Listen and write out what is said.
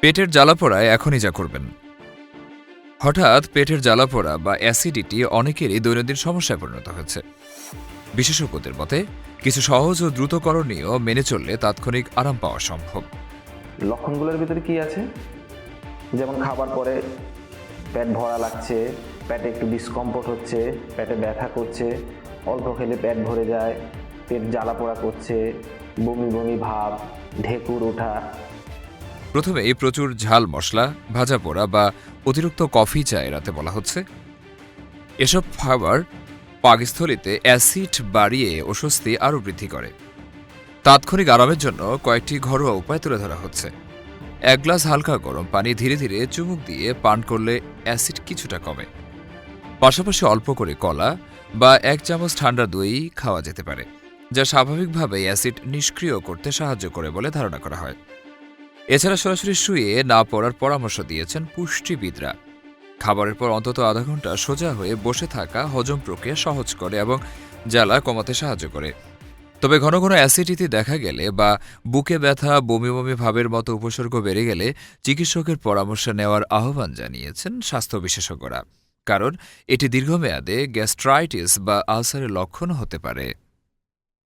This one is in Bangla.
পেটের জ্বালাপোড়ায় এখনই যা করবেন। হঠাৎ পেটের জ্বালাপোড়া বা অ্যাসিডিটি অনেকেরই দৈনন্দিন সমস্যায় পরিণত হয়েছে। বিশেষজ্ঞদের মতে, কিছু সহজ ও দ্রুত করণীয় মেনে চললে তাৎক্ষণিক আরাম পাওয়া সম্ভব। লক্ষণগুলোর ভিতরে কি আছে? যেমন খাবার পরে পেট ভরা লাগছে, পেটে একটু ডিসকমফোর্ট হচ্ছে, পেটে ব্যথা করছে, অল্প খেলে পেট ভরে যায়, পেট জ্বালা পোড়া করছে, বমি বমি ভাব, ঢেকুর ওঠা প্রথমেই প্রচুর ঝাল মশলা, ভাজা পোড়া বা অতিরিক্ত কফি চা এড়াতে বলা হচ্ছে। এসব খাবার পাকস্থলিতে অ্যাসিড বাড়িয়ে অস্বস্তি আরও বৃদ্ধি করে। তাৎক্ষণিক আরামের জন্য কয়েকটি ঘরোয়া উপায় তুলে ধরা হচ্ছে। এক গ্লাস হালকা গরম পানি ধীরে ধীরে চুমুক দিয়ে পান করলে অ্যাসিড কিছুটা কমে। পাশাপাশি অল্প করে কলা বা এক চামচ ঠান্ডা দই খাওয়া যেতে পারে, যা স্বাভাবিকভাবে অ্যাসিড নিষ্ক্রিয় করতে সাহায্য করে বলে ধারণা করা হয়। এছাড়া সরাসরি শুয়ে না পড়ার পরামর্শ দিয়েছেন পুষ্টিবিদরা। খাবারের পর অন্তত আধা ঘণ্টা সোজা হয়ে বসে থাকা হজম প্রক্রিয়া সহজ করে এবং জ্বালা কমাতে সাহায্য করে। তবে ঘন ঘন অ্যাসিডিটি দেখা গেলে বা বুকে ব্যথা, বমি বমি ভাবের মতো উপসর্গ বেড়ে গেলে চিকিৎসকের পরামর্শ নেওয়ার আহ্বান জানিয়েছেন স্বাস্থ্য বিশেষজ্ঞরা। কারণ এটি দীর্ঘমেয়াদে গ্যাস্ট্রাইটিস বা আলসারের লক্ষণ হতে পারে।